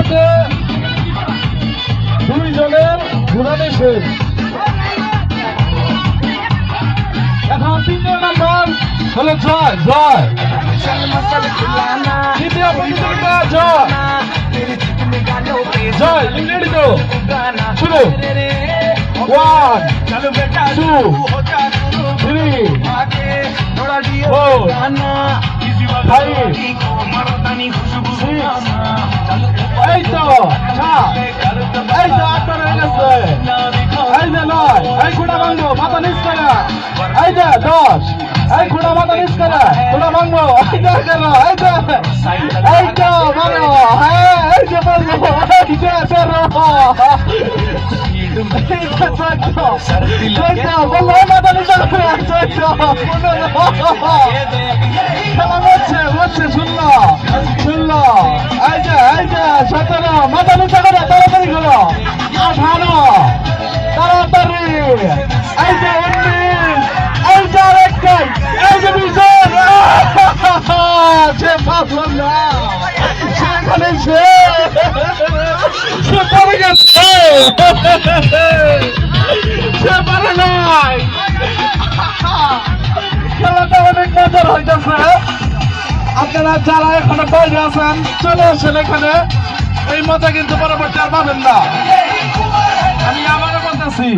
ইতিমধ্যে দুইজনের ঘুরানি শেষ এখন তৃতীয় নম্বর হলো জয় জয়। তৃতীয় প্রতিযোগিতা জয়। জয় তো শুরু one two three four five এই তো এই তো আটটা রয়ে গেছে এই যে নয় এই খুঁড়া ভাঙবো মাথা নিচ করে এই যে দশ এই খুঁড়া মাথা নিচ করে খুঁড়া ভাঙবো এই যে এগারো এই যে এই তো বারো হ্যাঁ এই যে বলব এই যে খেলা সতেরো মাথা নিচে করে তাড়াতাড়ি করো আঠারো তাড়াতাড়ি এই যে উনিশ এই যে আরেকটাই এই যে বিজন সে পারল না সেখানে সে পড়ে আপনারা যারা এখানে বাইরে আছেন চলে আসেন এখানে এই মজা কিন্তু পরবর্তী আর পাবেন না আমি আবারও বলতেছি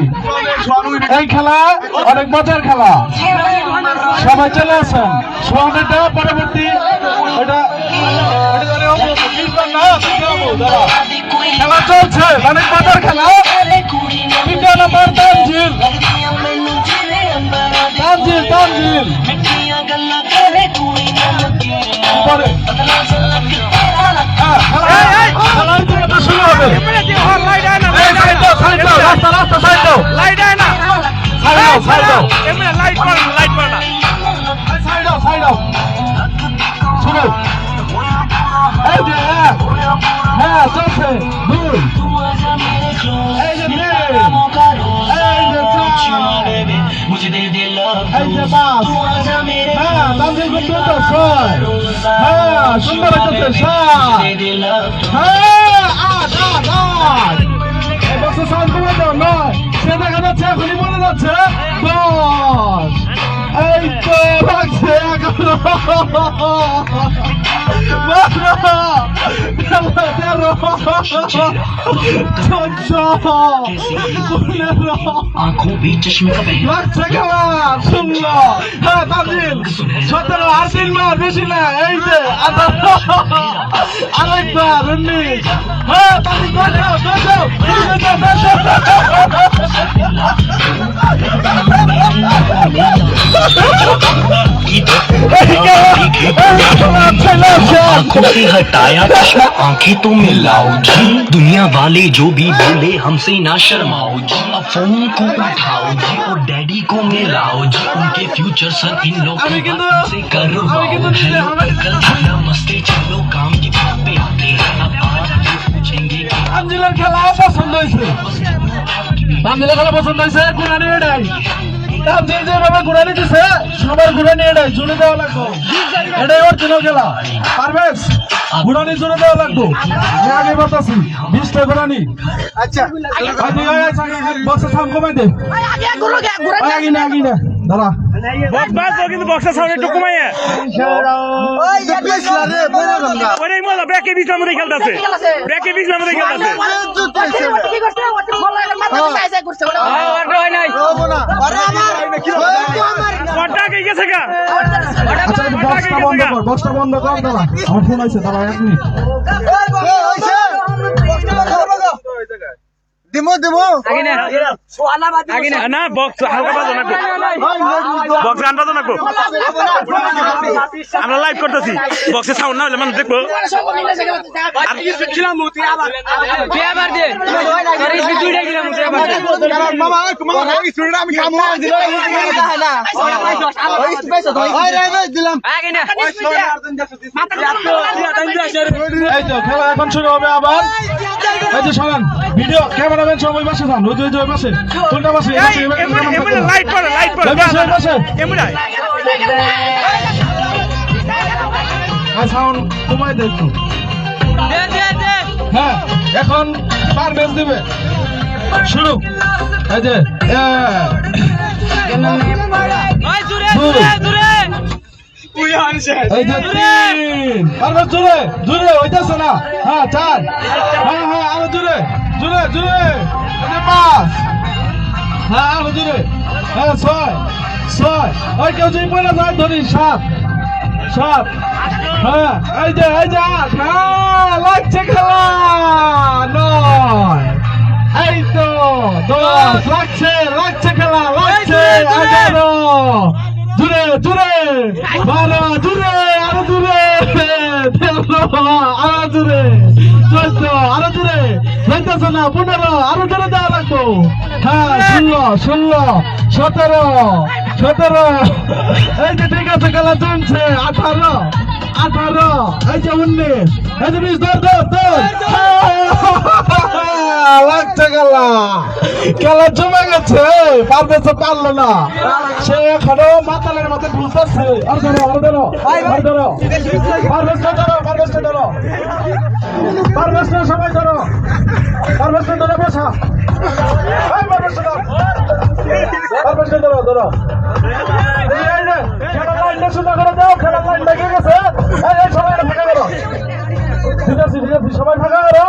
এই খেলা অনেক মজার খেলা। সবাই চলে আসেন। সোহানেটা পরবর্তী এটা। খেলা চলছে অনেক মজার খেলা। তৃতীয় নম্বর তানজিল। তানজিল তানজিল। পরে সাইড দাও, রাস্তা রাস্তা সাইড দাও সাইড দাও। সাইড দাও এই, সাইড দাও সাইড দাও। শুরু এই যে হ্যাঁ। চলছে। দুই। এই যে তিন। এই যে চার। এই যে পাঁচ। হ্যাঁ ছয়। হ্যাঁ সুন্দর হ্যাঁ। এই বছর সাউন্ড কমে দাও নয়। সে দেখা যাচ্ছে এখনই মনে যাচ্ছে। দশ। এই তো Bana! Derro! Coccio! Bulero! Bak çakamam! Sulla! Ha tamam Çatara Artin var peşine! Eydi! Arayıp var! Ünlü! Ha tamam tamam tamam! Tamam tamam tamam! İyi de! Hey! Hey! Hey! Hey! Hey! Hey! आंखों से हटाया चश्मा आंखें तो मिलाओ जी दुनिया वाले जो भी बोले हमसे ना शर्माओ जी अब फोन को उठाओ जी और डैडी को मिलाओ जी उनके फ्यूचर सर इन लोग अभी की किंतु- बातों से करवाओ अभी किंतु हेलो हमें- अंकल नमस्ते चलो काम की बात पे आते हैं अब आप ये पूछेंगे कि তানজিলের খেলা পছন্দ হয়েছে তানজিলের খেলা পছন্দ হয়েছে গুড়ানি এটাই তানজিল যেভাবে ঘুরে নিতেছে সবার গুড়ানি এটাই জুড়ে দেওয়া লাগবো। এটাই অরিজিনাল খেলা। পারবেশ ঘুরানি জুড়ে দেওয়া লাগবো। আমি আগে বলতেছি বিশটা ঘুরানি আচ্ছা। বক্সে থাম কমাই দে। ওই না আগে না। দাঁড়া। বক্স বাস দাও কিন্তু বক্সের সাউন্ড একটু কমাইয়া অনেক মজা ব্রেকে খেলতেছে খেলতেছে আচ্ছা বক্সটা বন্ধ কর দাঁড়া আমার ফোন আছে দাঁড়া এক মিনিট। দিমো দিমো না। বক্স হালকা বাজো না বক্স। গান বাজো না আমরা লাইভ করতেছি। বক্সে সাউন্ড না হলে মানুষ দেখব। মামা মামা স্টুডেন্ট আমি কাম ওই রে রে দিলাম। এই তো খেলা এখন শুরু হবে আবার। এই যে শোনান ভিডিও ক্যামেরাম্যান সবাই বসে যান ওই যে ওই পাশে। কোনটা পাশে? পাশে, পাশে, পাশে, পাশে। লাইট পড়ে লাইট পড়ে এই পাশে, এই পাশে। এমনি আর সাউন্ড কমাই দে একটু হ্যাঁ এখন পারভেজ দিবে। শুরু। এই যে এই যে তিন। হইতেছে না। হ্যাঁ চার। হ্যাঁ হ্যাঁ আরও পাঁচ। হ্যাঁ আরও হ্যাঁ ছয় ছয়। ওই কেউ যদি পড়ে যায় ধরি সাত। সাত। হ্যাঁ এই যে এই যে আট। হ্যাঁ লাগছে খেলা। নয়। এই তো দশ। লাগছে লাগছে খেলা লাগছে এগারো। দূরে দূরে বারো দূরে আরও দূরে আরও দূরে চোদ্দ আরও দূরে যাইতেছে না পনেরো আরও দূরে দেওয়া লাগবো। হ্যাঁ ষোলো ষোলো সতেরো সতেরো। এই যে ঠিক আছে খেলা জমছে আঠারো আঠারো এই যে উনিশ এই যে বিশ দর দর দর লাগছে খেলা খেলা জমে গেছে পারবে তো পারল না। সে এখনও মাতালের মধ্যে ঘুরতেছে। আর ধরো আর ধরো আর ধরো। পারভেজটা ধরো পারভেজটা ধরো। পারভেজটা সবাই ধরো। পারভেজটা ধরো বসা। পারভেজটা ধরো। ধরো লাইনটা সোজা করে দাও, খেলার লাইন লেগে গেছে। এই, এই, সবাই ফাঁকা করো। ঠিক আছে, ঠিক আছে, সবাই ফাঁকা করো।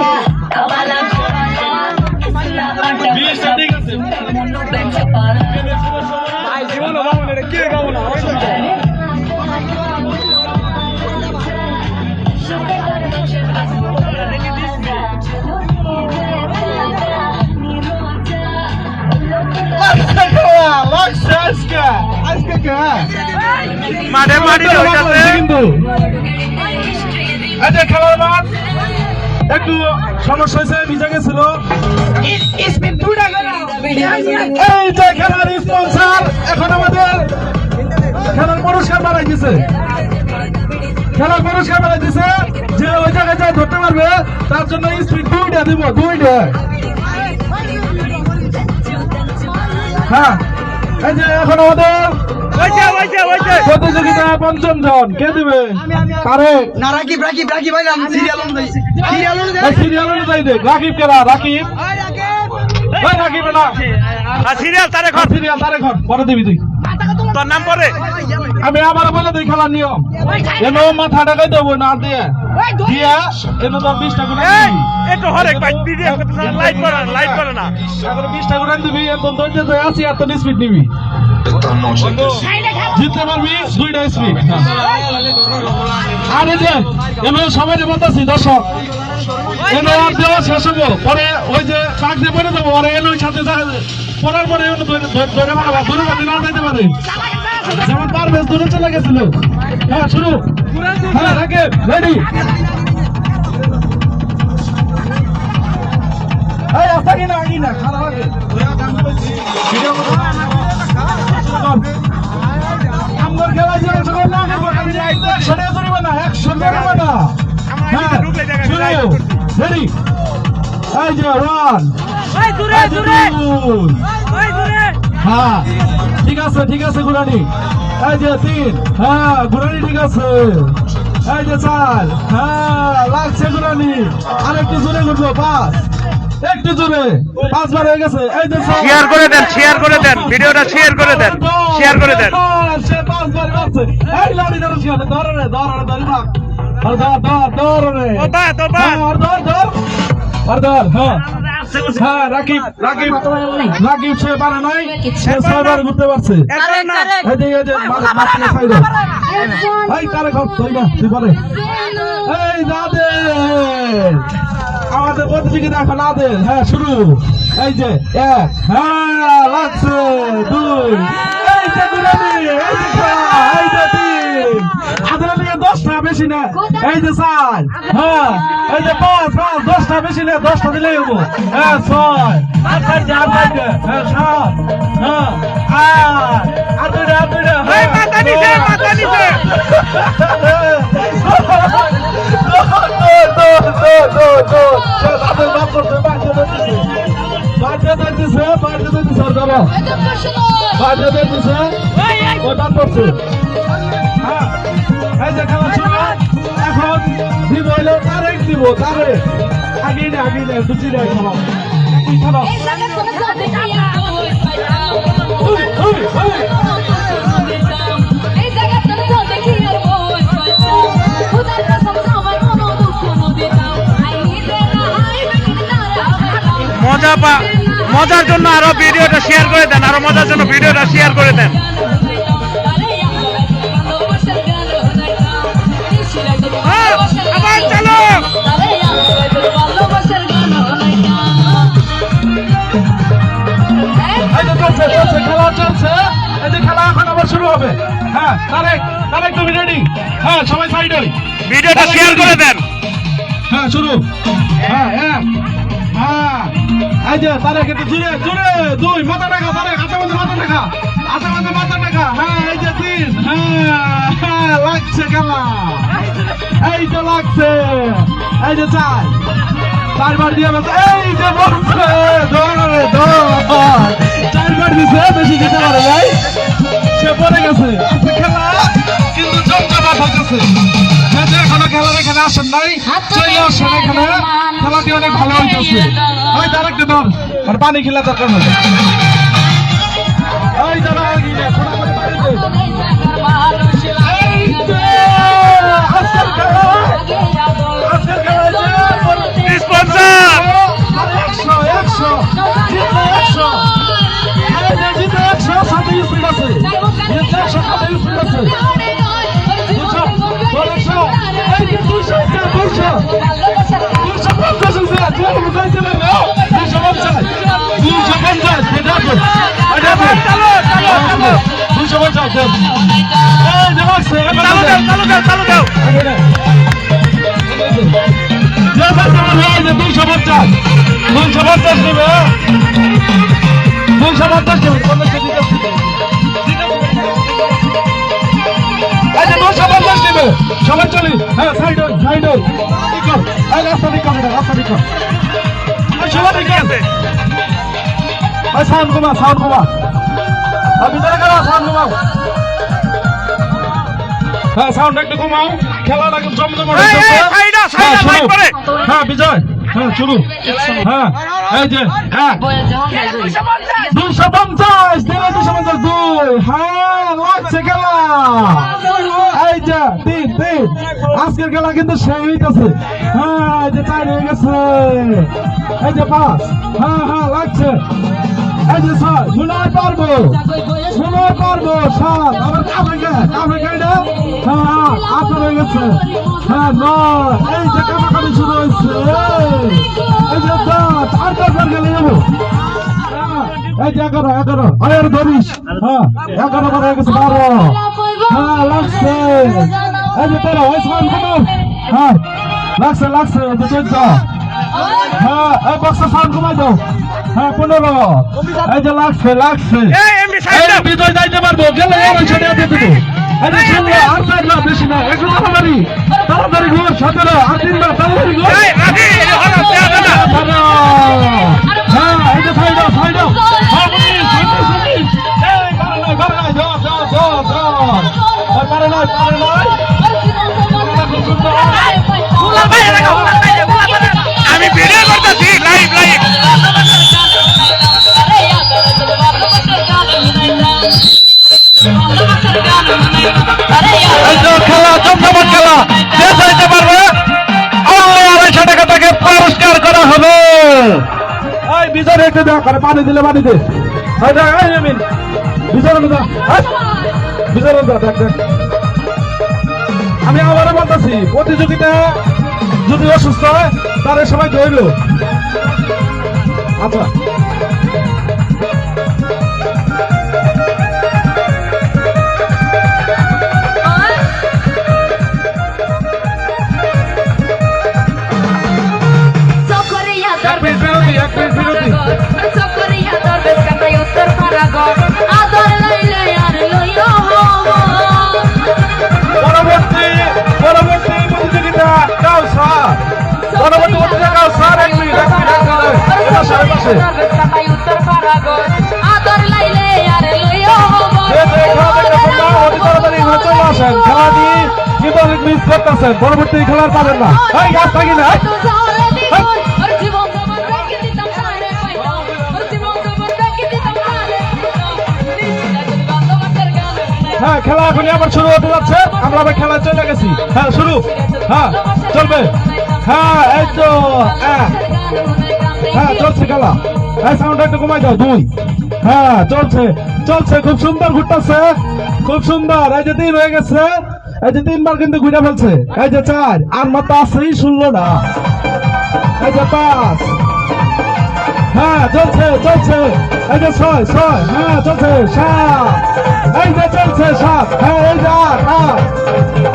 এই, মাঠে মাটি কিন্তু। যে খেলার মাঠ একটু সমস্যা হয়েছে ভিজে গেছিল। এই যে খেলার স্পন্সার এখন আমাদের খেলার পুরস্কার বাড়াই দিছে। খেলার পুরস্কার বাড়াই দিছে যে ওই জায়গায় যায় ধরতে পারবে তার জন্য স্পিড দুইটা দিব দুইটা। হ্যাঁ। যে এখন আমাদের প্রতিযোগিতা পঞ্চম জন। কে দিবে? কারে? না রাকিব রাকিব রাকিব ভাই আমি সিরিয়াল অনুযায়ী। সিরিয়াল অনুযায়ী? সিরিয়াল অনুযায়ী দেখ। রাকিব কেরা রাকিব? ওই রাকিব। না। সিরিয়াল তারে ঘর সিরিয়াল তারে ঘর পরে দিবি তুই। তোর নাম পরে? আমি আবার বলে দিই খেলার নিয়ম। এন মাথা টাকাই দেবো না দিয়ে। দিয়া এন তো বিশটা করে এই দিবি হরেক ভাই ভিডিও লাইট করে লাইট করে না। এখন বিশটা করে দিবি এত ধৈর্য ধরে আছি এত স্পিড নিবি। জিততে পারবি দুইটা স্পিড আর এই যে এমন সবাই বলতেছি দর্শক এনে আর দেওয়া শেষ হব পরে ওই যে ট্রাক দিয়ে পরে দেবো পরে এনে ওই সাথে পড়ার পরে ধরে ধরে- ধরে মারা ধরে মারতে না পারে। যেমন পারভেজ দূরে চলে গেছিল। হ্যাঁ শুরু হ্যাঁ রাখে রেডি এই আসা কিনা? আগি না খারাপ আগে হ্যাঁ ঠিক আছে ঠিক আছে গুরানি এই যে তিন হ্যাঁ গুরানি ঠিক আছে। এই যে চার হ্যাঁ লাগছে গুরানি আর একটু জোরে ঘুরবো পাঁচ। একটু জোরে পাঁচবার হয়ে গেছে। এই যে শেয়ার করে দেন শেয়ার করে দেন ভিডিওটা শেয়ার করে দেন শেয়ার করে দেন। সে পাঁচবার মারছে এই লাড়ি ধরো ধরে ধরে ধরি না আর ধর ধর ধর রে। ধর ধর। আর ধর হ্যাঁ। হ্যাঁ রাকিব রাকিব। রাকিব সে পারে নাই সে ছয়বার ঘুরতে পারছে। না এই যে এই যে মা- মাঝখানে সাইডে এই কারে ঘর তুই না তুই পারে এই নাদের আমাদের প্রতিযোগিতা এখন নাদের হ্যাঁ শুরু। এই যে এক হ্যাঁ লাগছে দুই। এই যে গুলামি এই যে এই যে তিন। আদের নিয়ে দশটা বেশি না। এই যে চার। হ্যাঁ এই যে পাঁচ পাঁচ দশটা বেশি না দশটা দিলেই হব। হ্যাঁ ছয়। আট চারটে আট চারটে হ্যাঁ সাত। হ্যাঁ আট। আট দুইটা আট দুইটা মাথা নিচে মাথা নিচে। ওটা করছে হ্যাঁ এই যে দিব দিব তারে। আগে নে আগে নে দুটি। মজা পা মজার জন্য আরও ভিডিওটা শেয়ার করে দেন আরও মজার জন্য ভিডিওটা শেয়ার করে দেন। তারেক তারেক তুমি রেডি হ্যাঁ সবাই সাইড হই ভিডিওটা শেয়ার করে দেন। হ্যাঁ শুরু হ্যাঁ হ্যাঁ। হ্যাঁ। যে তারেক একটু জুড়ে জুড়ে দুই মাথা রাখা তারেক হাতে মধ্যে মাথা রাখা। মধ্যে মাথা রাখা হ্যাঁ এই যে তিন হ্যাঁ হ্যাঁ লাগছে খেলা। এই যে লাগছে। এই যে চার চারবার দিয়ে বলছে এই যে বলছে দৌড়ে দৌড় চারবার দিছে বেশি যেতে পারে ভাই সে পড়ে গেছে। খেলা কিন্তু জমজমাট হচ্ছে। যেহেতু এখনও খেলার এখানে আসেন নাই চলে আসেন এখানে। খেলাটি অনেক ভালো হইতেছে। ওই তার একটা দল আর পানি খেলা দরকার হবে দুইশো পঞ্চাশ দুইশো পঞ্চাশ নেবে দুইশো পঞ্চাশ নেবে পঞ্চাশ পঞ্চাশ সবাই চলি। হ্যাঁ সাইড হই সাইড ঠিক এই রাস্তা কর রাস্তা এই সবাই আছে? সাউন্ড কমা সাউন্ড কমা ভিতরে কারা সাউন্ড কমাও হ্যাঁ সাউন্ড একটু কমাও জমজমাট হ্যাঁ, শুরু। লাইট করে। হ্যাঁ বিজয়। হ্যাঁ শুরু। হ্যাঁ। এই যে হ্যাঁ। দুইশো পঞ্চাশ, দিলে দুশো পঞ্চাশ, দুই। হ্যাঁ লাগছে খেলা। এই যে, তিন তিন। আজকের খেলা কিন্তু সেই হইতেছে। হ্যাঁ যে চার হয়ে গেছে। এই যে পাঁচ। হ্যাঁ হ্যাঁ লাগছে। এই যে ছয় হয় পারব। হয় পারব সাত আবার কামে গে না হ্যাঁ আট হয়ে গেছে? হ্যাঁ নয়। এই যে কামাকামি শুরু হয়েছে। এই যে দশ আর দশ গেলে যাব? হ্যাঁ, এই যে এগারো এগারো। আর ধরিস হ্যাঁ এগারো বার হয়ে গেছে বারো। হ্যাঁ লাগছে। এই যে তেরো ওই সমান হ্যাঁ লাগছে হ্যাঁ এই বক্সা সাউন্ড কমাই দাও। হ্যাঁ পনেরো। এই যে লাগছে লাগছে। বিজয় যাইতে পারব। গেলে তুমি এই যে আর চার না বেশি না একটু তাড়াতাড়ি। তাড়াতাড়ি ঘুর সতেরো আর তিনবার তাড়াতাড়ি ঘুর। হ্যাঁ এই যে সাইড সাইড পারে ভাই। আমি ভিডিও করতেছি লাইভ লাইভ একটু দেখ পানি দিলে পানি দে। আমি আবারও বলতেছি, প্রতিযোগিতা যদি অসুস্থ হয় তাহলে সবাই ধরল। আচ্ছা। পরবর্তী পরবর্তী প্রতিযোগিতা গাও পরবর্তী প্রতিযোগিতা গাও এক মিনিট এক মিনিট পাশে। পাশে খেলা খেলাটি কিন্তু অনেক মিস করতেছেন? পরবর্তী খেলার পাবেন না। থাকি না। হ্যাঁ খেলা এখনই আবার শুরু হতে যাচ্ছে। আমরা আবার খেলা চলে গেছি। হ্যাঁ শুরু। হ্যাঁ চলবে। হ্যাঁ এই তো হ্যাঁ। হ্যাঁ চলছে খেলা। এই সাউন্ডটা একটু কমাই দাও, দুই। হ্যাঁ চলছে। চলছে, খুব সুন্দর ঘুরতেছে। খুব সুন্দর। এই যে তিন হয়ে গেছে। এই যে তিনবার কিন্তু ঘুরে ফেলছে। এই যে চার। আর মাত্র শুনলো না। এই যে পাঁচ। হ্যাঁ চলছে চলছে। এই যে ছয় ছয়। হ্যাঁ চলছে, সাত। এই যে চলছে সাত হ্যাঁ এই যে আট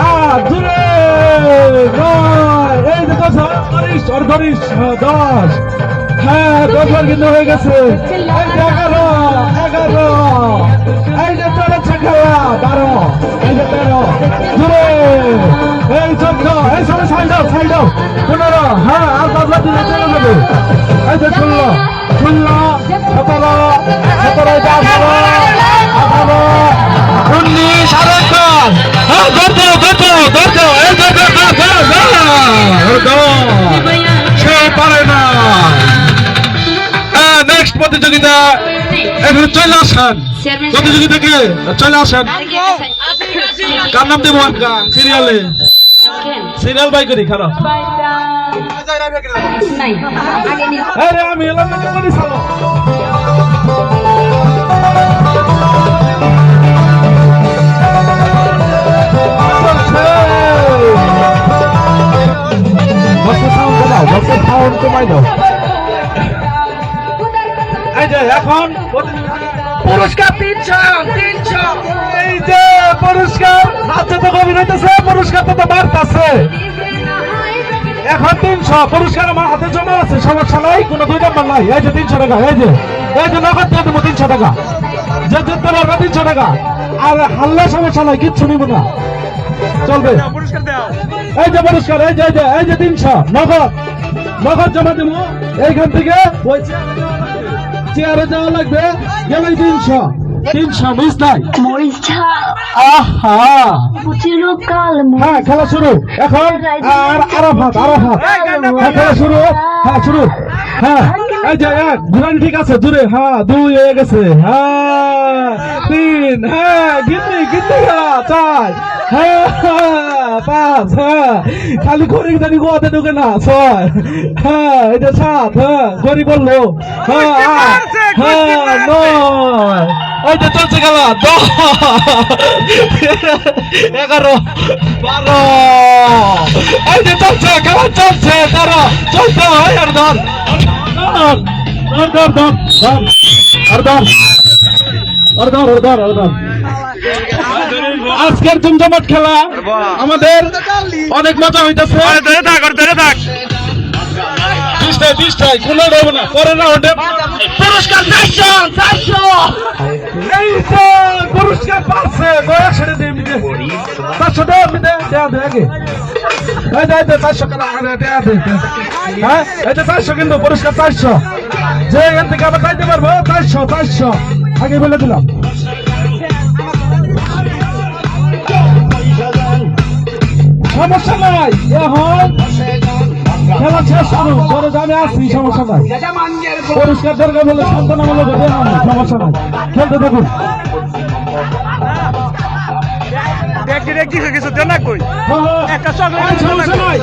আট দূরে এই যে চলছে অড়ধরিশ অড়ধরিশ হ্যাঁ, দশ। হ্যাঁ দশবার কিন্তু হয়ে গেছে। এগারো এগারো। এই যে চলেছে খেলা বারো। এই যে তেরো। দূরে এই চোদ্দ এই সবাই সাইড সাইড পনেরো হ্যাঁ আর বাদলা দিলে চলে যাবে। এই যে ষোলো ষোলো সতেরো সতেরো এই যে আঠারো আঠারো উনিশ আর একবার হ্যাঁ ধরতে ধরতে ধরতে এই যে ধরতে ধরতে সে পারে না হ্যাঁ নেক্সট প্রতিযোগিতা এখানে চলে আসেন প্রতিযোগিতাকে চলে আসেন কার নাম দেবো সিরিয়ালে সিরিয়াল বাই করি খারাপ আমি এলাম বক্সের সাউন্ড কমাই দাও এখন পুরস্কার তিনশো তিনশো। এই যে পুরস্কার হাতে তো কবি রইতেছে পুরস্কার তো তো বাড়তেছে। এখন তিনশো পুরস্কার আমার হাতে জমা আছে সমস্যা নাই কোনো দুই নম্বর নাই। এই যে তিনশো টাকা এই যে এই যে নগদ দিয়ে দেবো তিনশো টাকা। যে জিততে পারবে তিনশো টাকা। আর হারলে সমস্যা নাই কিচ্ছু নিব না। চলবে। এই যে পুরস্কার এই যে এই যে এই যে তিনশো নগদ। নগদ জমা দেবো। এইখান থেকে ওই চেয়ারে যাওয়া লাগবে। গেলে তিনশো। তিনশো মিস নাই। আহা। হ্যাঁ খেলা শুরু। এখন আর আরাফাত আরাফাত। হ্যাঁ খেলা শুরু। হ্যাঁ শুরু। হ্যাঁ। এই যে ঘুরানি ঠিক আছে দূরে হ্যাঁ দুই হয়ে গেছে হ্যাঁ তিন হ্যাঁ গিন্নি গিন্নি চার হ্যাঁ পাঁচ হ্যাঁ খালি ঘড়ি দাঁড়ি গোয়াতে ঢুকে না ছয় হ্যাঁ এটা সাত হ্যাঁ ঘড়ি বলল হ্যাঁ হ্যাঁ নয় যে চলছে খেলা দশ এগারো বারো এই যে চলছে খেলা চলছে তেরো চলছে হয় আর ধর। আজকের জমজমাট খেলা আমাদের অনেক মজা হইতেছে। থাক বিশটায়, কোনো দেবো না পরের রাউন্ডে পুরস্কার চারশো চারশো পুরস্কার পাচ্ছে দয়া ছেড়ে দিয়ে মিটে চারশো টাকা মিটে দেয়া দে আগে। চারশো। হ্যাঁ এই চারশো কিন্তু, পুরস্কার চারশো যে এখান থেকে আবার সমস্যা নাই খেলা শেষ করুন পরে জানে আসছি সমস্যা নাই। পরিষ্কার দরকার বলে সান্ত্বনামূলক সমস্যা নাই। খেলতে থাকুন। দেখি দেখি কিছু দেন না কই একটা চকলেট সমস্যা নাই।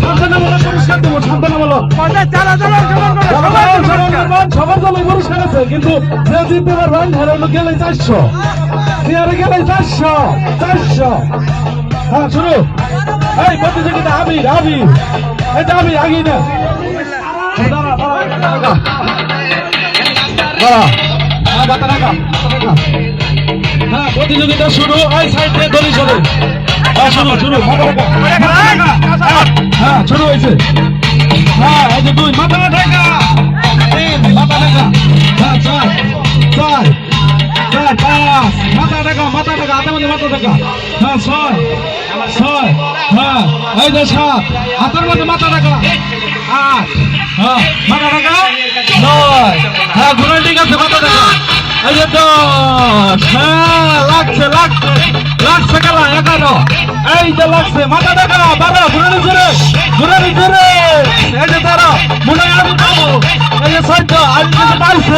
সান্ত্বনামূলক পুরস্কার দেবো সান্ত্বনামূলক। করে সবাই সবার পুরস্কার। সবার সবার দলে পুরস্কার আছে কিন্তু যে জিততে পারবেন ধরে হলো গেলে চারশো। গেলে চারশো চারশো। হ্যাঁ শুরু এই প্রতিযোগিতা আবির আবির এটা আবির আগিয়ে না। হ্যাঁ প্রতিযোগিতা শুরু। এই সাইড দিয়ে দড়ি চলে হ্যাঁ শুরু শুরু। হ্যাঁ, শুরু হয়েছে। হ্যাঁ এই যে দুই। মাথা রাখা। তিন। মাথা হ্যাঁ চার। চার। মাথা টাকা মাথা টাকা হাতের মধ্যে মাথা টাকা হ্যাঁ ছয় ছয় হ্যাঁ এই যে সাত হাতের মধ্যে মাথা টাকা আট হ্যাঁ মাথা টাকা নয় হ্যাঁ ঘুরে ঠিক আছে মাথা দেখা এই যে দশ হ্যাঁ লাগছে লাগছে এই যে লাগছে, মাথা দেখা বারো ঘুরে ঘুরে ঘুরে ঘুরে। এই যে তেরো মনে এই যে চোদ্দ আমি কিন্তু পাইছি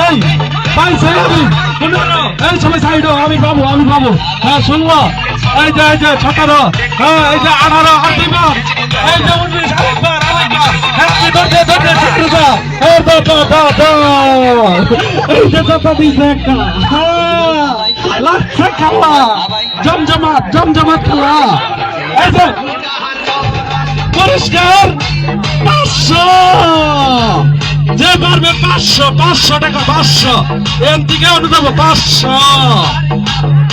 পাইছি আমি। এই সবাই সাইড আমি হ্যাঁ ষোলো এই যে এই যে হ্যাঁ এই আঠারো আর দুইবার এই যে হ্যাঁ ধরতে ধরতে সতেরো এই তো তো তো তো যে তো তো একটা লাগছে খেলা। জমজমাট জমজমাট খেলা। এই যে পরিষ্কার পাঁচশো। যে পারবে পাঁচশো পাঁচশো টাকা, পাঁচশো। এর দিকে আমি দেবো পাঁচশো।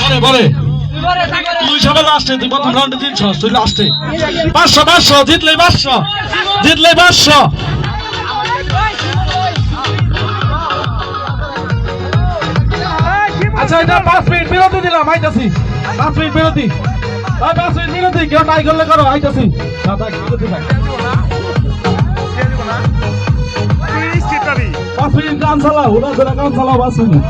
বলে বলে। তুই সবাই লাস্টে তুই প্রথম রাউন্ডে তিনশো, তুই লাস্টে পাঁচশো পাঁচশো জিতলে পাঁচশো জিতলে পাঁচশো। আচ্ছা এটা পাঁচ মিনিট বিরতি দিলাম আইতাছি। পাঁচ মিনিট বিরতি। পাঁচ মিনিট বিরতি কেউ টাই করলে করো আইতাছি। না, থাক, বিরতি থাক। পাঁচ মিনিট গান চালাও ওরা ধরে গান চালাও পাঁচ মিনিট।